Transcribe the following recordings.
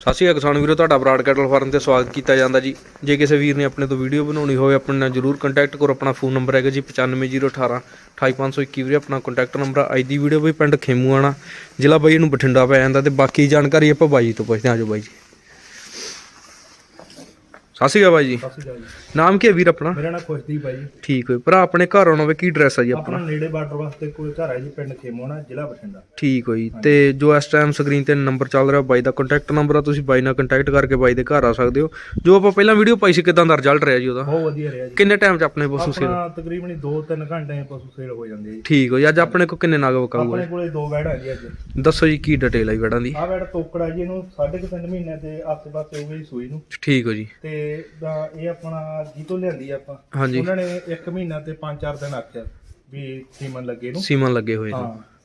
ਸਤਿ ਸ਼੍ਰੀ ਅਕਾਲ ਕਿਸਾਨ ਵੀਰੋ, ਤੁਹਾਡਾ ਬਰਾਡ ਕੈਟਲ ਫਾਰਮ ਤੇ ਸਵਾਗਤ ਕੀਤਾ ਜਾਂਦਾ ਜੀ। ਜੇ ਕਿਸੇ ਵੀਰ ਨੇ ਆਪਣੇ ਤੋਂ ਵੀਡੀਓ ਬਣਾਉਣੀ ਹੋਵੇ, ਆਪਣੇ ਨਾਲ ਜਰੂਰ ਕੰਟੈਕਟ ਕਰੋ। ਆਪਣਾ ਫੋਨ ਨੰਬਰ ਹੈਗਾ ਜੀ 95018 28521 ਵੀਰੇ। ਆਪਣਾ ਕੰਟੈਕਟ ਨੰਬਰ ਆ। ਅੱਜ ਦੀ ਵੀਡੀਓ ਬਈ ਪਿੰਡ ਖੇਮੂ ਆਣਾ ਜ਼ਿਲ੍ਹਾ ਬਾਈ ਨੂੰ ਬਠਿੰਡਾ ਪੈ ਜਾਂਦਾ ਤੇ ਬਾਕੀ ਜਾਣਕਾਰੀ ਆਪਾਂ ਬਾਈ ਤੋਂ ਪੁੱਛਦੇ ਹਾਂ। ਜੋ ਬਾਈ ਜੀ। ਸਤਿ ਸ਼੍ਰੀ ਅਕਾਲ ਬਾਈ ਜੀ। ਸਤਿ ਸ਼੍ਰੀ ਅਕਾਲ ਜੀ। ਨਾਮ ਕੀ ਹੈ ਵੀਰ ਆਪਣਾ? ਮੇਰਾ ਨਾਮ ਖੁਸ਼ਦੀਪ ਹੈ ਜੀ। ਠੀਕ ਹੋਏ ਭਰਾ ਆਪਣੇ ਘਰ ਆਉਣਾ ਵੇ ਕੀ ਐਡਰੈਸ ਹੈ ਜੀ ਆਪਣਾ? ਆਪਣਾ ਨੇੜੇ ਬਾਰਡਰ ਵਾਸਤੇ ਕੋਈ ਘਰ ਹੈ ਜੀ ਪਿੰਡ ਖੇਮੋਣਾ ਜ਼ਿਲ੍ਹਾ ਬਠਿੰਡਾ। ਠੀਕ ਹੋਈ ਤੇ ਜੋ ਇਸ ਟਾਈਮ ਸਕਰੀਨ ਤੇ ਨੰਬਰ ਚੱਲ ਰਿਹਾ ਬਾਈ ਦਾ ਕੰਟੈਕਟ ਨੰਬਰ ਆ ਤੁਸੀਂ ਬਾਈ ਨਾਲ ਕੰਟੈਕਟ ਕਰਕੇ ਬਾਈ ਦੇ ਘਰ ਆ ਸਕਦੇ ਹੋ। ਜੋ ਆਪਾਂ ਪਹਿਲਾਂ ਵੀਡੀਓ ਪਾਈ ਸੀ ਕਿਦਾਂ ਦਾ ਰਿਜ਼ਲਟ ਰਿਹਾ ਜੀ ਉਹਦਾ? ਬਹੁਤ ਵਧੀਆ ਰਿਹਾ ਜੀ। ਕਿੰਨੇ ਟਾਈਮ ਚ ਆਪਣੇ ਪਸ਼ੂ ਸੇਲ ਆਪਣਾ ਤਕਰੀਬਨ 2-3 ਘੰਟੇ ਪਸ਼ੂ ਸੇਲ ਹੋ ਜਾਂਦੇ ਜੀ। ਠੀਕ ਹੋ ਜੀ। ਅੱਜ ਆਪਣੇ ਕੋ ਕਿੰਨੇ ਨਾਗ ਵਕਾਊ ਆਪਣੇ ਕੋਲੇ ਦੋ ਵੈੜ ਹੈ ਜੀ ਅੱਜ। ਦੱਸੋ ਜੀ ਕੀ ਡਿਟੇਲ ਹੈ ਵੜਾਂ ਦੀ? ਆਹ ਵੈੜ ਤੋਕੜਾ ਜੀ ਇਹਨੂੰ 3.5 ਮਹੀਨੇ ਦੇ ਆਸ-ਪਾਸ ਹੋ ਗਈ ਸੂਈ ਨੂੰ। ਠੀਕ ਹੋ ਜੀ। ਤੇ ਦਾ ਇਹ ਆਪਣਾ ਜੀ ਤੋਂ ਲਿਆਂਦੀ ਆਪਾਂ। ਹਾਂਜੀ। ਉਹਨਾਂ ਨੇ 1 ਮਹੀਨਾ ਤੇ 5-4 ਦਿਨ ਆਖਿਆ ਵੀ ਸੀਮਨ ਲੱਗੇ ਨੂੰ। ਸੀਮਨ ਲੱਗੇ ਹੋਏ ਨੇ। ਹਾਂ।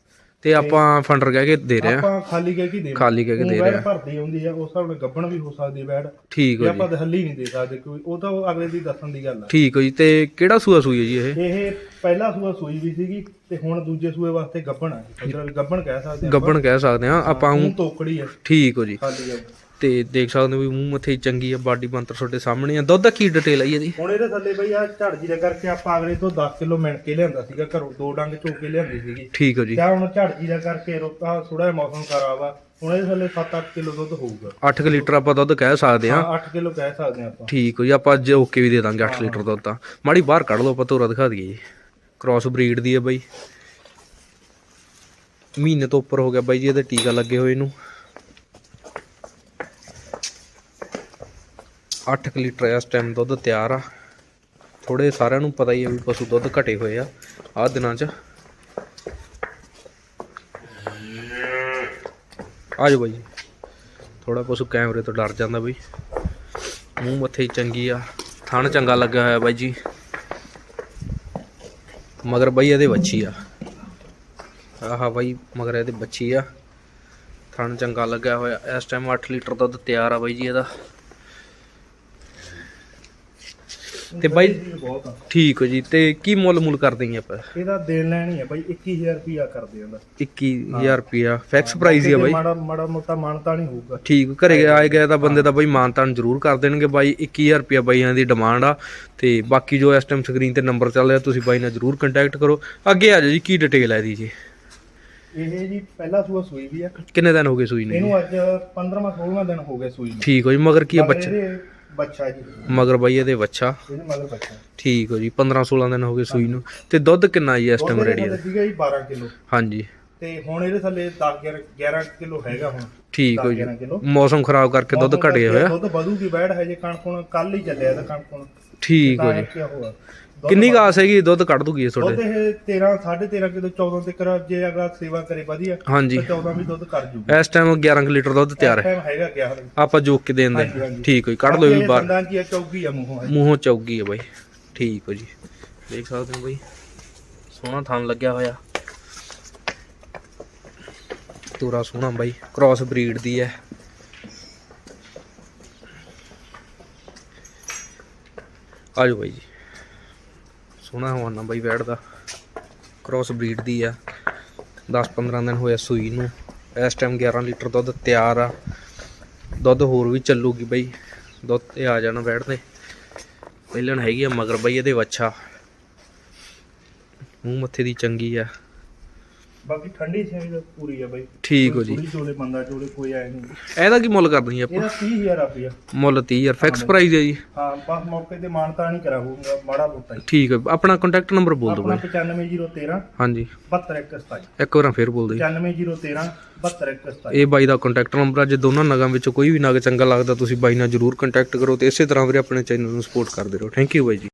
ਤੇ ਆਪਾਂ ਫੰਡਰ ਕਹਿ ਕੇ ਦੇ ਰਹੇ ਆ। ਆਪਾਂ ਖਾਲੀ ਕਹਿ ਕੇ ਦੇ ਖਾਲੀ ਕਹਿ ਕੇ ਦੇ ਰਹੇ ਆ। ਭਰਦੀ ਹੁੰਦੀ ਆ ਉਸ ਹਿਸਾਬ ਨਾਲ ਗੱਬਣ ਵੀ ਹੋ ਸਕਦੀ ਵੈੜ। ਠੀਕ ਹੋ ਜੀ ਆਪਾਂ ਤਾਂ ਹੱਲੀ ਨਹੀਂ ਦੇ ਸਕਦੇ ਕੋਈ ਉਹ ਤਾਂ ਉਹ ਅਗਲੇ ਦੀ ਦੱਸਣ ਦੀ ਗੱਲ ਆ। ਠੀਕ ਹੋ ਜੀ। ਤੇ ਕਿਹੜਾ ਸੂਆ ਸੂਈ ਹੈ ਜੀ ਇਹ? ਇਹ ਪਹਿਲਾ ਸੂਆ ਸੂਈ ਵੀ ਸੀਗੀ ਤੇ ਹੁਣ ਦੂਜੇ ਸੂਏ ਵਾਸਤੇ ਗੱਬਣ ਆ। ਗੱਬਣ ਕਹਿ ਸਕਦੇ ਆ ਗੱਬਣ ਕਹਿ ਸਕਦੇ ਆ ਆਪਾਂ ਮੂੰਹ ਊਂ- ਤੋਕੜੀ ਆ। ਠੀਕ ਹੋ ਜੀ। ਖਾਲੀ ਆ। ਤੇ ਦੇਖ ਸਕਦੇ ਹੋ ਵੀ ਮੂੰਹ ਮੱਥੇ ਚੰਗੀ ਆ ਬਾਡੀ ਬੰਤਰ ਤੁਹਾਡੇ ਸਾਹਮਣੇ ਆ। ਦੁੱਧ ਦਾ ਕੀ ਡਿਟੇਲ ਜੀ ਇਹਦੀ? ਹੁਣ ਇਹਦੇ ਥੱਲੇ ਬਈ ਆ ਝੜ ਜੀ ਦਾ ਕਰਕੇ ਆਪਾਂ ਅਗਲੇ ਤੋਂ 10 ਕਿਲੋ ਮਿਣ ਕੇ ਲਿਆਂਦਾ ਸੀਗਾ ਘਰੋਂ ਦੋ ਡੰਗ ਚੋ ਕੇ ਲਿਆਂਦੀ ਸੀਗੀ। ਠੀਕ ਹੋ ਜੀ। ਜਾਂ ਹੁਣ ਝੜ ਜੀ ਦਾ ਕਰਕੇ ਰੋਕਾ ਥੋੜਾ ਜਿਹਾ ਮੌਸਮ ਖਰਾਬ ਆ ਹੁਣ ਇਹਦੇ ਥੱਲੇ 7-8 ਕਿਲੋ ਦੁੱਧ ਹੋਊਗਾ। 8 ਲੀਟਰ ਆਪਾਂ ਦੁੱਧ ਕਹਿ ਸਕਦੇ ਆ ਹਾਂ 8 ਕਿਲੋ ਕਹਿ ਸਕਦੇ ਆ ਆਪਾਂ। ਠੀਕ ਹੋ ਜੀ ਆਪਾਂ ਅੱਜ ਓਕੇ ਵੀ ਦੇ ਦਾਂਗੇ 8 ਲੀਟਰ ਦੁੱਧ ਤਾਂ। ਮਾੜੀ ਬਾਹਰ ਕੱਢ ਲਓ ਆਪਾਂ ਤੋਰਾ ਦਿਖਾ ਦਈਏ ਜੀ। ਕ੍ਰਾਸ ਬਰੀਡ ਦੀ ਹੈ ਬਾਈ। ਮਹੀਨੇ ਤੋਂ ਉੱਪਰ ਹੋ ਗਿਆ ਬਾਈ ਜੀ ਇਹਦੇ ਟੀਕਾ ਲੱਗੇ ਹੋਏ ਨੂੰ 8 ਲੀਟਰ ਇਸ ਟਾਈਮ ਦੁੱਧ ਤਿਆਰ ਆ। ਥੋੜੇ ਸਾਰਿਆਂ ਨੂੰ ਪਤਾ ਹੀ ਆ ਵੀ ਪਸ਼ੂ ਦੁੱਧ ਘਟੇ ਹੋਏ ਆ। ਆਹ ਦਿਨਾਂ 'ਚ। ਆ ਜਾਓ ਬਾਈ ਜੀ। ਥੋੜਾ ਪਸ਼ੂ ਕੈਮਰੇ ਤੋਂ ਡਰ ਜਾਂਦਾ ਬਈ। ਮੂੰਹ ਮੱਥੇ ਚੰਗੀ ਆ। ਥਣ ਚੰਗਾ ਲੱਗਾ ਹੋਇਆ ਬਾਈ ਜੀ। ਮਗਰ ਬਾਈ ਇਹਦੇ ਵੱਛੀ ਆ। ਆਹਾ ਬਾਈ ਮਗਰ ਇਹਦੇ ਬੱਚੀ ਆ। ਥਣ ਚੰਗਾ ਲੱਗਾ ਹੋਇਆ। ਇਸ ਟਾਈਮ 8 ਲੀਟਰ ਦੁੱਧ ਤਿਆਰ ਆ ਬਾਈ ਜੀ ਇਹਦਾ। ਤੇ ਬਾਈ ਬਹੁਤ ਆ। ਠੀਕ ਹੋ ਜੀ ਤੇ ਕੀ ਮੁੱਲ ਮੁੱਲ ਕਰ ਦੇਂਗੇ ਆਪਾਂ? ਇਹਦਾ ਦੇਣ ਲੈਣੀ ਆ ਬਾਈ 21000 ਰੁਪਿਆ ਕਰਦੇ ਆਂਦਾ 21000 ਰੁਪਿਆ ਫਿਕਸ ਪ੍ਰਾਈਸ ਹੀ ਆ ਬਾਈ। ਮਾੜਾ ਮਾੜਾ ਮੋਟਾ ਮਾਨਤਾ ਨਹੀਂ ਹੋਊਗਾ। ਠੀਕ ਘਰੇ ਆਏ ਗਏ ਤਾਂ ਬੰਦੇ ਦਾ ਬਾਈ ਮਾਨਤਾਨ ਜ਼ਰੂਰ ਕਰ ਦੇਣਗੇ ਬਾਈ 21000 ਰੁਪਿਆ ਬਾਈਆਂ ਦੀ ਡਿਮਾਂਡ ਆ। ਤੇ ਬਾਕੀ ਜੋ ਇਸ ਟਾਈਮ ਸਕਰੀਨ ਤੇ ਨੰਬਰ ਚੱਲ ਰਿਹਾ ਤੁਸੀਂ ਬਾਈ ਨਾਲ ਜ਼ਰੂਰ ਕੰਟੈਕਟ ਕਰੋ। ਅੱਗੇ ਆ ਜਾਓ ਜੀ ਕੀ ਡਿਟੇਲ ਹੈ ਇਹਦੀ ਜੀ? ਇਹ ਜੀ ਪਹਿਲਾ ਸੂਆ ਸੂਈ ਵੀ ਆ। ਕਿੰਨੇ ਦਿਨ ਹੋ ਗਏ ਸੂਈ ਨੂੰ ਜੀ? ਇਹਨੂੰ ਅੱਜ 15ਵਾਂ 16ਵਾਂ ਦਿਨ ਹੋ ਗਿਆ ਸੂਈ ਨੂੰ। ਠੀਕ ਹੋ ਜੀ ਮਗਰ ਕੀ ਆ ਬੱਚਾ? ਬੱਚਾ ਜੀ। ਮਗਰ ਬਾਈ ਇਹਦੇ ਬੱਚਾ। ਇਹਦੇ ਮਗਰ ਬੱਚਾ। ਠੀਕ ਹੋ ਜੀ 15 16 ਦਿਨ ਹੋ ਗਏ ਸੂਈ ਨੂੰ। ਤੇ ਦੁੱਧ ਕਿੰਨਾ ਜੀ ਇਸ ਟਾਈਮ ਰੈਡੀ ਸੀਗਾ ਜੀ 12 ਕਿਲੋ। ਹਾਂਜੀ। ਤੇ ਹੁਣ ਇਹਦੇ ਥੱਲੇ 10 11 11 ਕਿਲੋ ਹੈਗਾ ਹੁਣ। ਠੀਕ ਹੋ ਜੀ। 11 ਕਿਲੋ। ਮੌਸਮ ਖਰਾਬ ਕਰਕੇ ਦੁੱਧ ਘਟਿਆ ਹੋਇਆ। ਦੁੱਧ ਵਧੂਗੀ ਬੈੜ ਹੈ ਜੇ ਕਣਕ ਹੁਣ ਕੱਲ ਹੀ ਚੱਲਿਆ ਤਾਂ ਕਣਕ ਹੁਣ। ਠੀਕ ਹੋ ਜੀ। ਕਿੰਨੀ ਗਾਸ ਹੈਗੀ? ਦੁੱਧ ਕੱਢ ਦੂਗੀ ਇਹ ਤੁਹਾਡੇ। ਦੁੱਧ ਇਹ 13 13.5 ਕਿਲੋ 14 ਤੱਕ ਜੇ ਅਗਲਾ ਸੇਵਾ ਕਰੇ ਵਧੀਆ ਹਾਂਜੀ। ਤਾਂ 14 ਵੀ ਦੁੱਧ ਕਰ ਜੂਗਾ। ਇਸ ਟਾਈਮ 11 ਕੁ ਲੀਟਰ ਦੁੱਧ ਤਿਆਰ ਹੈ। ਟਾਈਮ ਹੈਗਾ ਗਿਆ ਹਲੇ ਆਪਾਂ ਜੋਕ ਕੇ ਦੇਣ ਦੇ। ਹਾਂਜੀ, ਹਾਂਜੀ। ਠੀਕ ਹੋ ਜੀ ਕੱਢ ਲਓ ਇਹ ਵੀ ਬਾਹਰ। ਦੰਦਾਂ ਕੀ ਚੌਗੀ ਆ ਮੂੰਹੋਂ ਮੂੰਹੋਂ ਚੌਗੀ ਹੈ ਬਾਈ। ਠੀਕ ਹੋ ਜੀ। ਦੇਖ ਸਕਦੇ ਹੋ ਬਾਈ। ਸੋਹਣਾ ਥਣ ਲੱਗਿਆ ਹੋਇਆ। ਤੂਰਾ ਸੋਹਣਾ ਬਾਈ। ਕ੍ਰਾਸ ਬਰੀਡ ਦੀ ਹੈ। ਆਜੋ ਬਾਈ ਜੀ। ਸੋਹਣਾ ਹਵਾਨਾ ਬਾਈ ਬੈਠਦਾ ਕ੍ਰਾਸ ਬਰੀਡ ਦੀ ਆ। 10-15 ਦਿਨ ਹੋਇਆ ਸੂਈ ਨੂੰ। ਇਸ ਟਾਈਮ 11 ਲੀਟਰ ਦੁੱਧ ਤਿਆਰ ਆ। ਦੁੱਧ ਹੋਰ ਵੀ ਚੱਲੂਗੀ ਬਾਈ। ਦੁੱਧ ਤੇ ਆ ਜਾਣਾ ਬੈਠਦੇ ਪਹਿਲਣ ਹੈਗੀ ਆ ਮਗਰ ਬਾਈ ਇਹਦੇ ਵੱਛਾ। ਮੂੰਹ ਮੱਥੇ ਦੀ ਚੰਗੀ ਆ। ਬਾਕੀ ਠੰਡੀ ਸੇਵੀ ਤਾਂ ਪੂਰੀ ਆ ਬਾਈ। ਠੀਕ ਹੋ ਜੀ। ਪੂਰੀ ਚੋਲੇ ਬੰਦਾ ਚੋਲੇ ਕੋਈ ਆਏ ਨਹੀਂ। ਇਹਦਾ ਕੀ ਮੁੱਲ ਕਰਨੀ ਆਪਾਂ? ਇਹਦਾ 30000 ਰੁਪਇਆ ਮੁੱਲ 30000 ਫਿਕਸ ਪ੍ਰਾਈਸ ਹੈ ਜੀ। ਹਾਂ ਬਸ ਮੌਕੇ ਤੇ ਮਾਨਤਾ ਨਹੀਂ ਕਰਾਂਗਾ ਮਾੜਾ ਮੋਟਾ ਹੀ। ਠੀਕ ਹੈ ਆਪਣਾ ਕੰਟੈਕਟ ਨੰਬਰ ਬੋਲ ਦਿਓ ਆਪਣਾ ਬਾਈ। 95013 ਹਾਂਜੀ। 72127 ਇੱਕ ਵਾਰ ਫੇਰ ਬੋਲ ਦਿਓ 95013 72127 ਇਹ ਬਾਈ ਦਾ ਕੰਟੈਕਟ ਨੰਬਰ ਆ ਜੇ ਦੋਨਾਂ ਨਗਾਂ ਵਿੱਚੋਂ ਕੋਈ ਵੀ ਨਗ ਚੰਗਾ ਲੱਗਦਾ ਤੁਸੀਂ ਬਾਈ ਨਾਲ ਜਰੂਰ ਕੰਟੈਕਟ ਕਰੋ ਤੇ ਇਸੇ ਤਰ੍ਹਾਂ ਵੀਰੇ ਆਪਣੇ ਚੈਨਲ ਨੂੰ ਸਪੋਰਟ ਕਰਦੇ ਰਹੋ। ਥੈਂਕ ਯੂ ਬਾਈ ਜੀ।